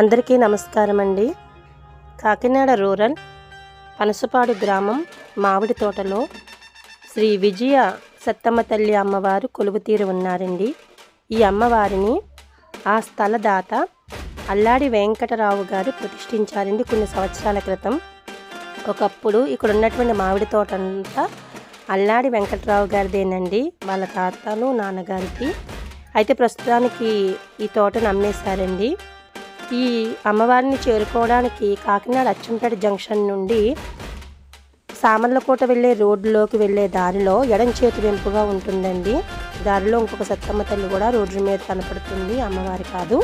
అందరికీ నమస్కారం అండి కాకినాడ రూరల్ పనసపాడు గ్రామం మామిడి తోటలో శ్రీ విజయ సత్తమ్మ తల్లి అమ్మవారు కొలువుతీరు ఉన్నారండి. ఈ అమ్మవారిని ఆ స్థలదాత అల్లాడి వెంకటరావు గారు ప్రతిష్ఠించారండి కొన్ని సంవత్సరాల క్రితం. ఒకప్పుడు ఇక్కడ ఉన్నటువంటి మామిడి తోట అంతా అల్లాడి వెంకటరావు గారిదేనండి. వాళ్ళ తాతలు నాన్నగారికి. అయితే ప్రస్తుతానికి ఈ తోటను అమ్మేశారండి. ఈ అమ్మవారిని చేరుకోవడానికి కాకినాడ అచ్చంపేట జంక్షన్ నుండి సామర్లకోట వెళ్ళే రోడ్లోకి వెళ్ళే దారిలో ఎడం చేతి వెంపుగా ఉంటుందండి. దారిలో ఇంకొక సత్తమ్మ తల్లి కూడా రోడ్డు మీద కనపడుతుంది. అమ్మవారి కాదు.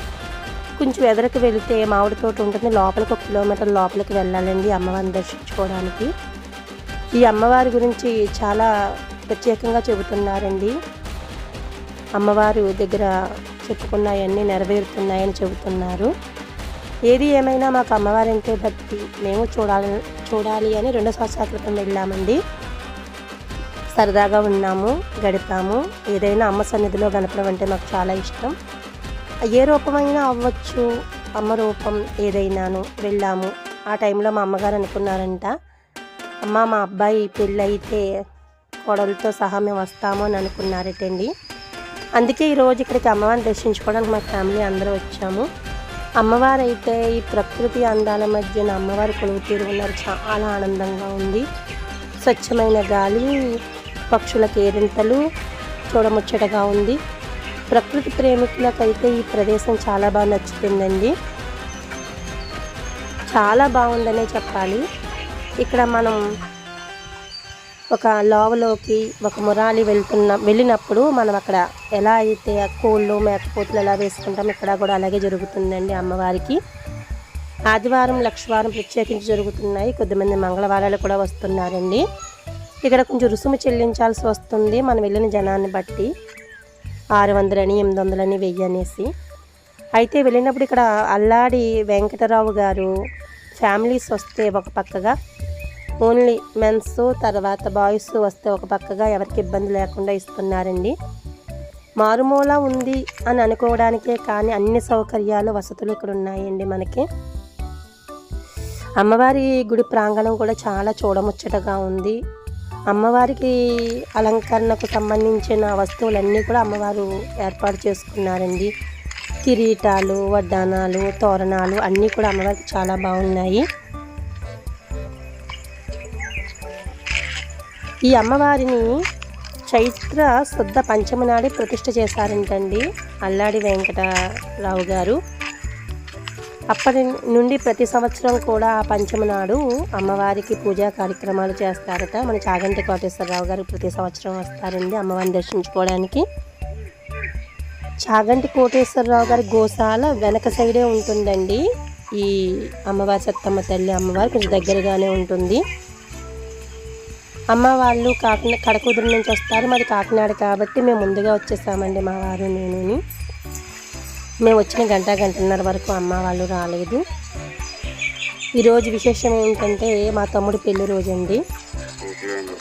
కొంచెం ఎదరకు వెళితే మామిడి తోట ఉంటుంది. లోపలికి ఒక కిలోమీటర్ లోపలికి వెళ్ళాలండి అమ్మవారిని దర్శించుకోవడానికి. ఈ అమ్మవారి గురించి చాలా ప్రత్యేకంగా చెబుతున్నారండి. అమ్మవారు దగ్గర చెప్పుకున్నాయన్నీ నెరవేరుతున్నాయని చెబుతున్నారు. ఏది ఏమైనా మాకు అమ్మవారి అంటే భక్తి మేము చూడాలి చూడాలి అని రెండు సంవత్సరాల క్రితం వెళ్ళామండి. సరదాగా ఉన్నాము గడిపాము. ఏదైనా అమ్మ సన్నిధిలో గడపడం అంటే మాకు చాలా ఇష్టం. ఏ రూపమైనా అవ్వచ్చు అమ్మ రూపం ఏదైనాను వెళ్ళాము. ఆ టైంలో మా అమ్మగారు అనుకున్నారంట అమ్మ మా అబ్బాయి పెళ్ళి అయితే కోడలతో సహా మేము వస్తాము అని అనుకున్నారటండి. అందుకే ఈరోజు ఇక్కడికి అమ్మవారిని దర్శించుకోవడానికి మా ఫ్యామిలీ అందరూ వచ్చాము. అమ్మవారు అయితే ఈ ప్రకృతి అందాల మధ్యన అమ్మవారి కొలువు తీరు ఉన్నారు. చాలా ఆనందంగా ఉంది. స్వచ్ఛమైన గాలి పక్షుల కేరింతలు చూడముచ్చటగా ఉంది. ప్రకృతి ప్రేమికులకైతే ఈ ప్రదేశం చాలా బాగా నచ్చుతుందండి. చాలా బాగుందనే చెప్పాలి. ఇక్కడ మనం ఒక లోవలోకి ఒక మురాలి వెళ్తున్న వెళ్ళినప్పుడు మనం అక్కడ ఎలా అయితే కోళ్ళు మేకపోతులు ఎలా వేసుకుంటాం ఇక్కడ కూడా అలాగే జరుగుతుందండి అమ్మవారికి. ఆదివారం లక్షవారం ప్రత్యేకించి జరుగుతున్నాయి. కొద్దిమంది మంగళవారాలు కూడా వస్తున్నారండి. ఇక్కడ కొంచెం రుసుము చెల్లించాల్సి వస్తుంది. మనం వెళ్ళిన జనాన్ని బట్టి ఆరు వందలని ఎనిమిది వందలని వెయ్యి అనేసి. అయితే వెళ్ళినప్పుడు ఇక్కడ అల్లాడి వెంకటరావు గారు ఫ్యామిలీస్ వస్తే ఒక పక్కగా ఓన్లీ మెన్స్ తర్వాత బాయ్స్ వస్తే ఒక పక్కగా ఎవరికి ఇబ్బంది లేకుండా ఇస్తున్నారండి. మారుమూల ఉంది అని అనుకోవడానికే కానీ అన్ని సౌకర్యాలు వసతులు ఇక్కడ ఉన్నాయండి మనకి. అమ్మవారి గుడి ప్రాంగణం కూడా చాలా చూడముచ్చటగా ఉంది. అమ్మవారికి అలంకరణకు సంబంధించిన వస్తువులన్నీ కూడా అమ్మవారు ఏర్పాటు చేసుకున్నారండి. కిరీటాలు వడ్డానాలు తోరణాలు అన్నీ కూడా అమ్మవారికి చాలా బాగున్నాయి. ఈ అమ్మవారిని చైత్ర శుద్ధ పంచమి నాడే ప్రతిష్ట చేశారంటండి అల్లాడి వెంకటరావు గారు. అప్పటి నుండి ప్రతి సంవత్సరం కూడా ఆ పంచమి నాడు అమ్మవారికి పూజా కార్యక్రమాలు చేస్తారట. మన చాగంటి కోటేశ్వరరావు గారు ప్రతి సంవత్సరం వస్తారండి అమ్మవారిని దర్శించుకోవడానికి. చాగంటి కోటేశ్వరరావు గారి గోశాల వెనక సైడే ఉంటుందండి. ఈ అమ్మవారి సత్తమ్మ తల్లి అమ్మవారు కొంచెం దగ్గరగానే ఉంటుంది. అమ్మ వాళ్ళు కాకినాడ కడకుదురు నుంచి వస్తారు. మాది కాకినాడ కాబట్టి మేము ముందుగా వచ్చేసామండి మా వారు నేను మేము వచ్చిన గంట గంటన్నర వరకు అమ్మ వాళ్ళు రాలేదు. ఈరోజు విశేషం ఏంటంటే మా తమ్ముడు పెళ్ళి రోజు అండి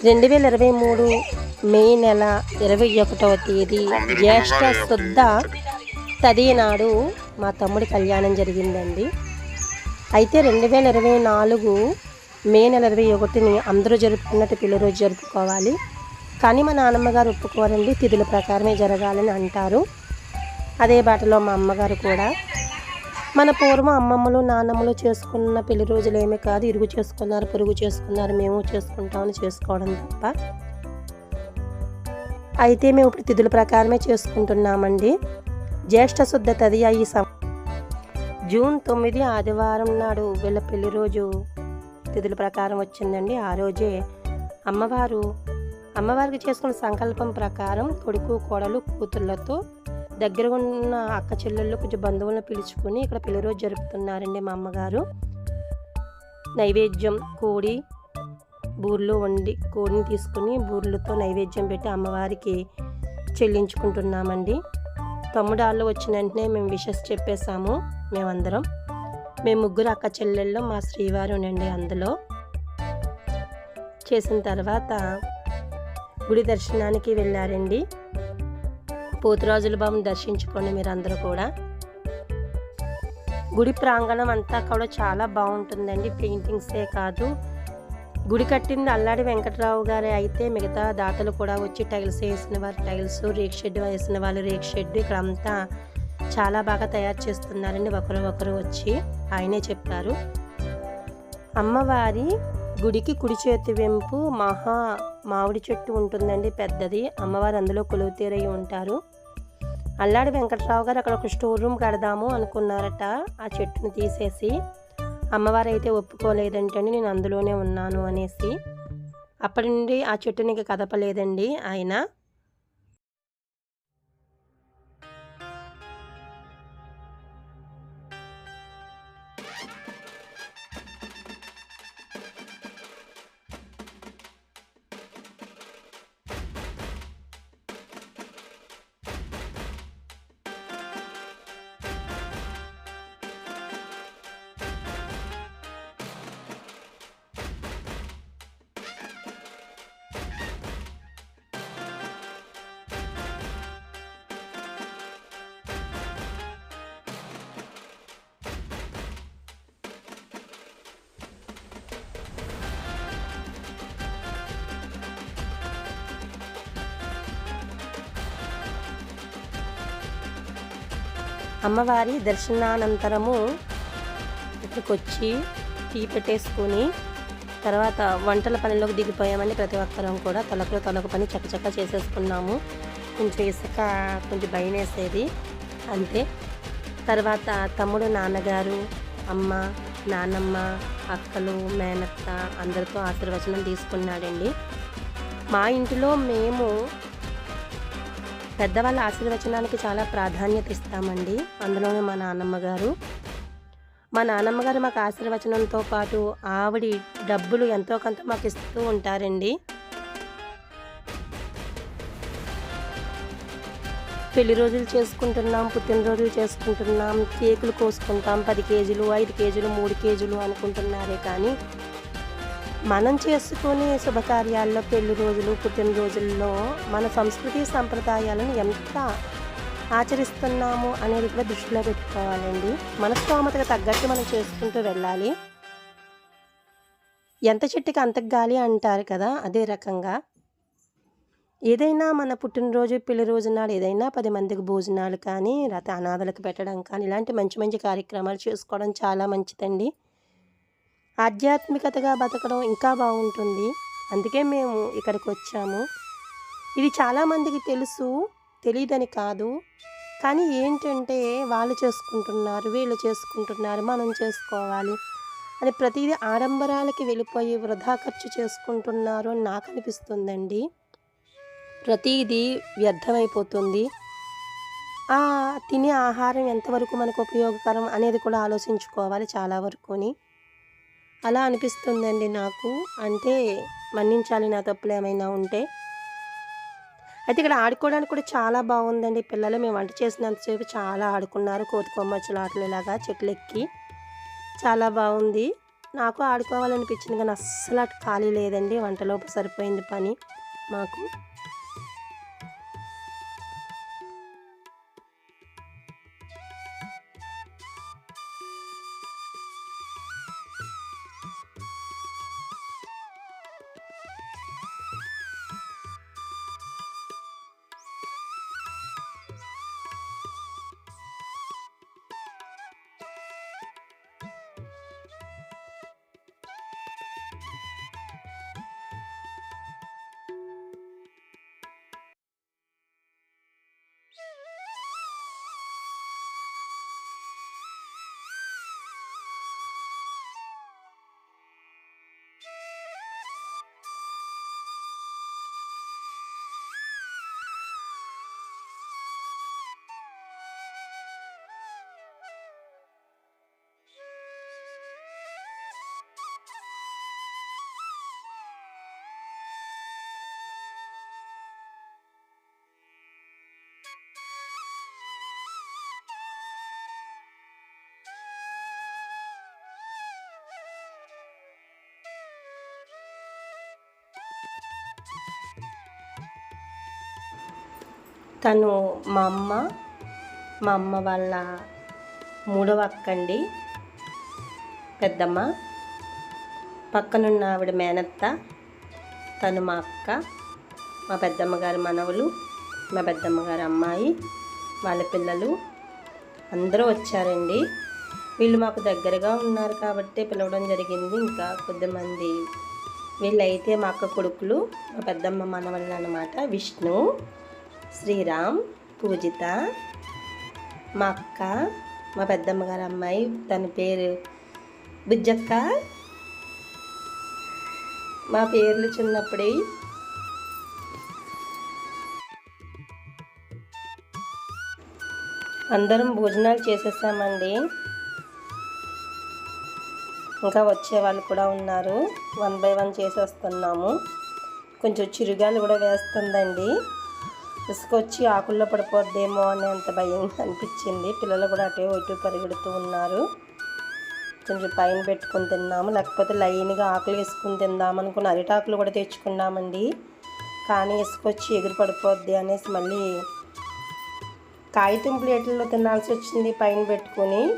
రెండు వేల ఇరవై మూడు మే నెల ఇరవై ఒకటవ తేదీ జ్యేష్ఠ శుద్ధ తదినాడు మా తమ్ముడి కళ్యాణం జరిగిందండి. అయితే రెండు వేల ఇరవై నాలుగు మే నెల ఇరవై ఒకటిని అందరూ జరుపుకున్నట్టు పెళ్ళి రోజు జరుపుకోవాలి. కానీ మా నాన్నమ్మ గారు ఒప్పుకోరండి తిథుల ప్రకారమే జరగాలని అంటారు. అదే బాటలో మా అమ్మగారు కూడా. మన పూర్వం అమ్మమ్మలు నాన్నమ్మలు చేసుకున్న పెళ్ళి రోజులు ఏమీ కాదు ఇరుగు చేసుకున్నారు పొరుగు చేసుకున్నారు మేము చేసుకుంటామని చేసుకోవడం తప్ప. అయితే మేము ఇప్పుడు తిథుల ప్రకారమే చేసుకుంటున్నామండి. జ్యేష్ఠ శుద్ధ తదియ ఈ సం జూన్ తొమ్మిది ఆదివారం నాడు వీళ్ళ పెళ్ళి రోజు తిథుల ప్రకారం వచ్చిందండి. ఆ రోజే అమ్మవారు అమ్మవారికి చేసుకున్న సంకల్పం ప్రకారం కొడుకు కోడలు కూతుళ్ళతో దగ్గర ఉన్న అక్క చెల్లెళ్ళు కొంచెం బంధువులను పిలుచుకొని ఇక్కడ పెళ్ళి రోజు జరుపుతున్నారండి మా అమ్మగారు. నైవేద్యం కోడి బూర్లు వండి కోడిని తీసుకుని బూర్లతో నైవేద్యం పెట్టి అమ్మవారికి చెల్లించుకుంటున్నామండి. తమ్ముడాళ్ళు వచ్చిన వెంటనే మేము విషెస్ చెప్పేశాము మేమందరం. మేము ముగ్గురు అక్క చెల్లెళ్ళు మా శ్రీవారు ఉండండి అందులో చేసిన తర్వాత గుడి దర్శనానికి వెళ్ళారండి. పోతురాజుల బాబుని దర్శించుకోండి మీరు అందరూ కూడా. గుడి ప్రాంగణం అంతా కూడా చాలా బాగుంటుందండి. పెయింటింగ్సే కాదు. గుడి కట్టింది అల్లాడి వెంకటరావు గారే అయితే మిగతా దాతలు కూడా వచ్చి టైల్స్ వేసిన వారు టైల్స్ రేక్ షెడ్ వేసిన వాళ్ళు రేక్ షెడ్ ఇక్కడ అంతా చాలా బాగా తయారు చేస్తున్నారండి ఒకరు ఒకరు వచ్చి ఆయనే చెప్పారు. అమ్మవారి గుడికి కుడి చేతి వెంపు మహా మామిడి చెట్టు ఉంటుందండి పెద్దది. అమ్మవారు అందులో కొలువుతీరై ఉంటారు. అల్లాడి వెంకట్రావు గారు అక్కడ ఒక స్టోర్ రూమ్ కడదాము అనుకున్నారట. ఆ చెట్టును తీసేసి అమ్మవారు అయితే ఒప్పుకోలేదంటండి నేను అందులోనే ఉన్నాను అనేసి. అప్పటి నుండి ఆ చెట్టుని ఇక కదపలేదండి ఆయన. Ha ha ha! అమ్మవారి దర్శనానంతరము ఇక్కడికి వచ్చి టీ పెట్టేసుకొని తర్వాత వంటల పనిలోకి దిగిపోయామని ప్రతి ఒక్కరం కూడా. తొలకలో తొలక పని చక్కచక్క చేసేసుకున్నాము. కొంచెం ఇసుక కొంచెం భయం వేసేది. అంతే. తర్వాత తమ్ముడు నాన్నగారు అమ్మ నాన్నమ్మ అక్కలు మేనత్త అందరితో ఆశీర్వచనం తీసుకున్నాడండి. మా ఇంటిలో మేము పెద్దవాళ్ళ ఆశీర్వచనానికి చాలా ప్రాధాన్యత ఇస్తామండి. అందులోనే మా నాన్నమ్మ గారు. మా నాన్నమ్మ గారు మాకు ఆశీర్వచనంతో పాటు ఆవిడ డబ్బులు ఎంతో కొంత మాకు ఇస్తూ ఉంటారండి. పెళ్ళి రోజులు చేసుకుంటున్నాం పుట్టినరోజులు చేసుకుంటున్నాం కేకులు కోసుకుంటాం పది కేజీలు ఐదు కేజీలు మూడు కేజీలు అనుకుంటున్నారే కానీ మనం చేసుకునే శుభకార్యాల్లో పెళ్ళి రోజులు పుట్టినరోజుల్లో మన సంస్కృతి సంప్రదాయాలను ఎంత ఆచరిస్తున్నాము అనేది కూడా దృష్టిలో పెట్టుకోవాలండి. మన స్తోమతకు తగ్గట్టు మనం చేసుకుంటూ వెళ్ళాలి. ఎంత చెట్టుకి అంత గాలి అంటారు కదా అదే రకంగా. ఏదైనా మన పుట్టినరోజు పెళ్ళి రోజు నాడు ఏదైనా పది మందికి భోజనాలు కానీ లేకపోతే అనాథలకు పెట్టడం కానీ ఇలాంటి మంచి మంచి కార్యక్రమాలు చేసుకోవడం చాలా మంచిదండి. ఆధ్యాత్మికతగా బతకడం ఇంకా బాగుంటుంది. అందుకే మేము ఇక్కడికి వచ్చాము. ఇది చాలామందికి తెలుసు తెలియదని కాదు. కానీ ఏంటంటే వాళ్ళు చేసుకుంటున్నారు వీళ్ళు చేసుకుంటున్నారు మనం చేసుకోవాలి అని ప్రతిదీ ఆడంబరాలకి వెళ్ళిపోయి వృధా ఖర్చు చేసుకుంటున్నారు అని నాకు అనిపిస్తుందండి. ప్రతిదీ వ్యర్థమైపోతుంది. ఆ తినే ఆహారం ఎంతవరకు మనకు ఉపయోగకరం అనేది కూడా ఆలోచించుకోవాలి చాలా వరకుని. అలా అనిపిస్తుందండి నాకు. అంటే మన్నించాలి నా తప్పులు ఏమైనా ఉంటే. అయితే ఇక్కడ ఆడుకోవడానికి కూడా చాలా బాగుందండి. పిల్లలు మేము వంట చేసినంతసేపు చాలా ఆడుకున్నారు. కోతికొమ్మచ్చులు ఆటలు ఇలాగా చెట్లు ఎక్కి చాలా బాగుంది. నాకు ఆడుకోవాలనిపించింది కానీ అస్సలు అటు ఖాళీ లేదండి. వంటలోపు సరిపోయింది పని మాకు. తను మా అమ్మ మా అమ్మ వాళ్ళ మూడవ అక్క అండి. పెద్దమ్మ. పక్కనున్న ఆవిడ మేనత్త తను మా అక్క మా పెద్దమ్మ గారి మనవలు మా పెద్దమ్మ గారి అమ్మాయి వాళ్ళ పిల్లలు అందరూ వచ్చారండి. వీళ్ళు మాకు దగ్గరగా ఉన్నారు కాబట్టి పిలవడం జరిగింది. ఇంకా కొద్దిమంది వీళ్ళైతే మా అక్క కొడుకులు మా పెద్దమ్మ మనవళ్ళు అనమాట విష్ణు శ్రీరామ్ పూజిత మా అక్క మా పెద్దమ్మ గారి అమ్మాయి తన పేరు బుజ్జక్క. మా పేర్లు చిన్నప్పుడే. అందరం భోజనాలు చేసేసామండి. ఇంకా వచ్చే వాళ్ళు కూడా ఉన్నారు. వన్ బై వన్ చేసేస్తున్నాము. కొంచెం చిరుగాలు కూడా వేస్తుందండి. ఇసుక వచ్చి ఆకుల్లో పడిపోద్దేమో అనేంత భయం అనిపించింది. పిల్లలు కూడా అటు ఇటు పరిగెడుతూ ఉన్నారు. కొంచెం పైన పెట్టుకొని తిన్నాము. లేకపోతే లైన్గా ఆకులు వేసుకుని తిందామనుకున్న అరిటాకులు కూడా తెచ్చుకున్నామండి. కానీ ఇసుకొచ్చి ఎగిరి పడిపోద్ది అనేసి మళ్ళీ కాగితం ప్లేట్లలో తినాల్సి వచ్చింది పైన పెట్టుకొని.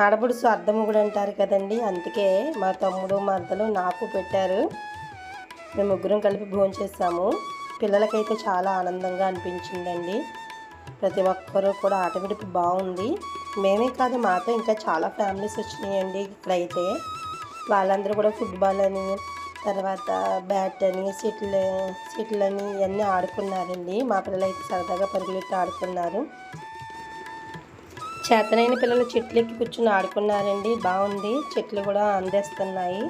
ఆడబుడుసు అద్దము కూడా అంటారు కదండి. అందుకే మా తమ్ముడు మా అద్దలు నాకు పెట్టారు. మేము ముగ్గురం కలిపి భోంచేసాము. పిల్లలకైతే చాలా ఆనందంగా అనిపించిందండి. ప్రతి ఒక్కరూ కూడా ఆట విడిపి బాగుంది. మేమే కాదు మాతో ఇంకా చాలా ఫ్యామిలీస్ వచ్చినాయండి ఇక్కడైతే. వాళ్ళందరూ కూడా ఫుట్బాల్ అని తర్వాత బ్యాట్ అని సిట్లు సిట్లు అని ఇవన్నీ ఆడుకున్నారండి. మా పిల్లలు అయితే సరదాగా పరుగులెట్టి ఆడుకున్నారు. చేతనైన పిల్లలు చెట్లు ఎక్కి కూర్చుని ఆడుకున్నారండి. బాగుంది. చెట్లు కూడా అందేస్తున్నాయి.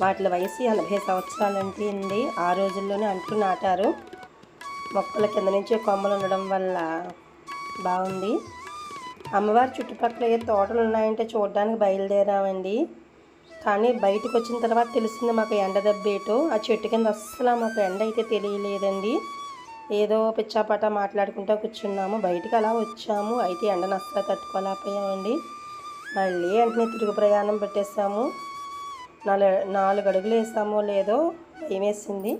వాటి వయసు ఎనభై సంవత్సరాలు అంటే అండి. ఆ రోజుల్లోనే అంటూ నాటారు. మొక్కల కింద నుంచే కొమ్మలు ఉండడం వల్ల బాగుంది. అమ్మవారి చుట్టుపక్కల ఏ తోటలు ఉన్నాయంటే చూడడానికి బయలుదేరామండి. కానీ బయటకు వచ్చిన తర్వాత తెలిసింది మాకు ఎండ దెబ్బేటో. ఆ చెట్టు కింద అస్సలు మాకు ఎండ అయితే తెలియలేదండి. ఏదో పిచ్చాపాట మాట్లాడుకుంటూ కూర్చున్నాము. బయటకు అలా వచ్చాము. అయితే ఎండను అస్సలు తట్టుకోలేకపోయామండి. మళ్ళీ వెంటనే తిరుగు ప్రయాణం పెట్టేసాము నాలుగు నాలుగు అడుగులు వేస్తామో లేదో ఏమేసింది?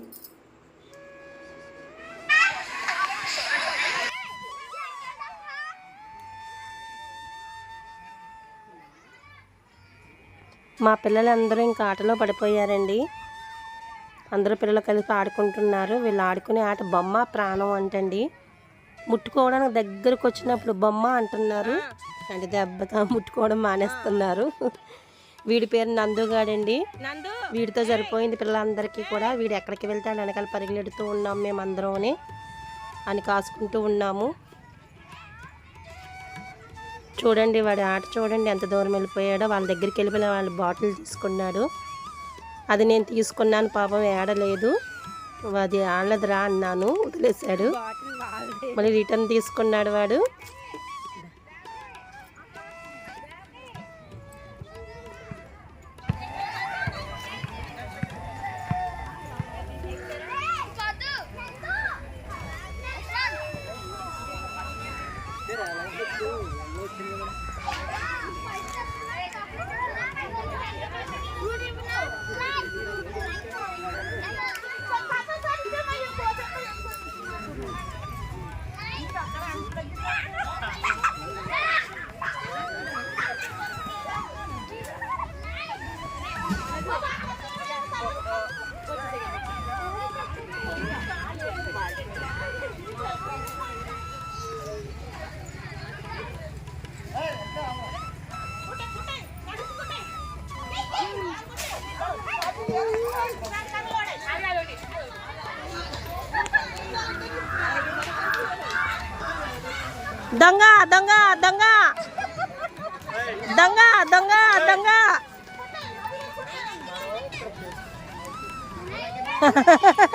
మా పిల్లలందరూ ఇంకా ఆటలో పడిపోయారండి. అందరూ పిల్లలు కలిసి ఆడుకుంటున్నారు. వీళ్ళు ఆడుకునే ఆట బొమ్మ ప్రాణం అంటండి. ముట్టుకోవడానికి దగ్గరకు వచ్చినప్పుడు బొమ్మ అంటున్నారు. అంటే దెబ్బతో ముట్టుకోవడం మానేస్తున్నారు. వీడి పేరు నందుగాడండి వీడితో సరిపోయింది పిల్లలందరికీ కూడా. వీడు ఎక్కడికి వెళ్తే వెనకాల పరిగెడుతూ ఉన్నాం మేము అందరం అని కాసుకుంటూ ఉన్నాము. చూడండి వాడి ఆట చూడండి ఎంత దూరం వెళ్ళిపోయాడో. వాళ్ళ దగ్గరికి వెళ్ళిపోయి వాళ్ళ బాటిల్ తీసుకున్నాడు. అది నేను తీసుకున్నాను పాపం ఏడలేదు. అది ఆళ్ళది రా అన్నాను వదిలేశాడు. మళ్ళీ రిటర్న్ తీసుకున్నాడు వాడు. Danga, danga, danga. Danga, danga, danga.